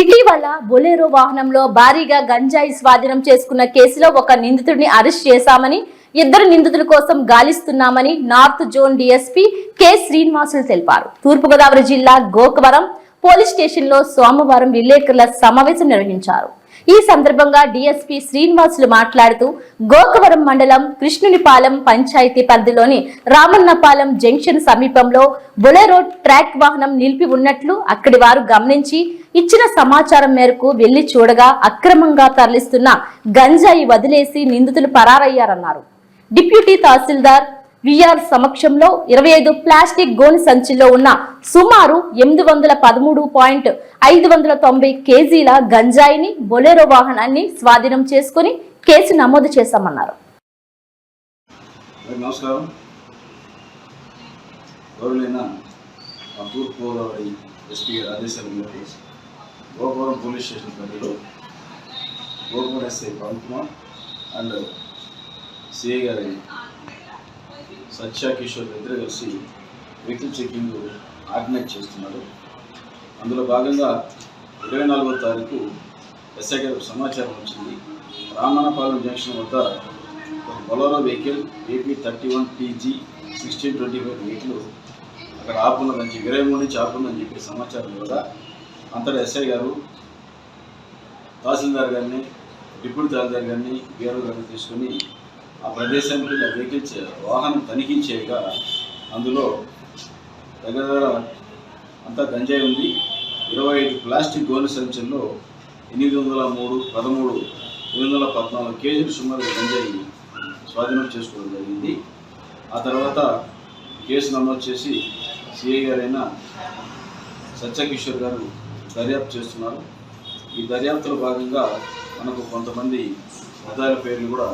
ఇటీవల బొలేరో వాహనంలో భారీగా గంజాయి స్వాధీనం చేసుకున్న కేసులో ఒక నిందితుడిని అరెస్ట్ చేశామని ఇద్దరు నిందితుల కోసం గాలిస్తున్నామని north zone DSP K Srinivasulu తెలిపారు. తూర్పుగోదావరి జిల్లా గోకవరం పోలీస్ స్టేషన్లో సోమవారం విలేకరుల సమావేశం నిర్వహించారు. ఈ సందర్భంగా డిఎస్పీ శ్రీనివాసులు మాట్లాడుతూ గోకవరం మండలం కృష్ణునిపాలెం పంచాయతీ పరిధిలోని రామన్నపాలెం జంక్షన్ సమీపంలో బొలెరో ట్రాక్ వాహనం నిలిపి ఉన్నట్లు అక్కడి వారు గమనించి ఇచ్చిన సమాచారం మేరకు వెళ్ళి చూడగా అక్రమంగా తరలిస్తున్న గంజాయి వదిలేసి నిందితులు పరారయ్యారన్నారు. డిప్యూటీ తహసీల్దార్ విఆర్ సమక్షంలో ఇరవై ఐదు ప్లాస్టిక్ గోని సంచిలో ఉన్న సుమారు ఎనిమిది వందల పదమూడు పాయింట్ ఐదు వందల తొంభై కేజీల గంజాయిని బొలెరో వాహనాన్ని స్వాధీనం చేసుకుని కేసు నమోదు చేశామన్నారు. గోపురం పోలీస్ స్టేషన్ పరిధిలో Gopuram SI Pavan Kumar and CI గారి సత్యా కిషోర్ ఇద్దరు కలిసి వెహికల్ చెకింగ్ ఆర్గనైజ్ చేస్తున్నారు. అందులో భాగంగా ఇరవై నాలుగో తారీఖు ఎస్ఐ గారు సమాచారం వచ్చింది. రామన్నపాలెం జంక్షన్ వద్ద ఒక Bolero vehicle AP thirty one TG sixteen twenty five vehicle అక్కడ ఆపున్నదని చెప్పి ఇరవై మూడు నుంచి ఆపుందని చెప్పి సమాచారం కూడా అంతటా ఎస్ఐ గారు తహసీల్దార్ గారిని డిప్యూటీ తహసీల్దార్ గారిని బీఆర్ఓ గారిని తీసుకొని ఆ ప్రదేశానికి వెళ్ళి వాహనం తనిఖీ చేయగా అందులో దగ్గర దగ్గర అంతా గంజాయి ఉంది. ఇరవై ఐదు ప్లాస్టిక్ గోనె సంచుల్లో ఎనిమిది వందల మూడు పదమూడు ఎనిమిది వందల పద్నాలుగు కేజీలు సుమారు గంజాయి స్వాధీనం చేసుకోవడం జరిగింది. ఆ తర్వాత కేసు నమోదు చేసి సిఐ గారైన సత్యకిషోర్ గారు దర్యాప్తు చేస్తున్నారు. ఈ దర్యాప్తులో భాగంగా మనకు కొంతమంది ముద్దాయిల పేర్లు కూడా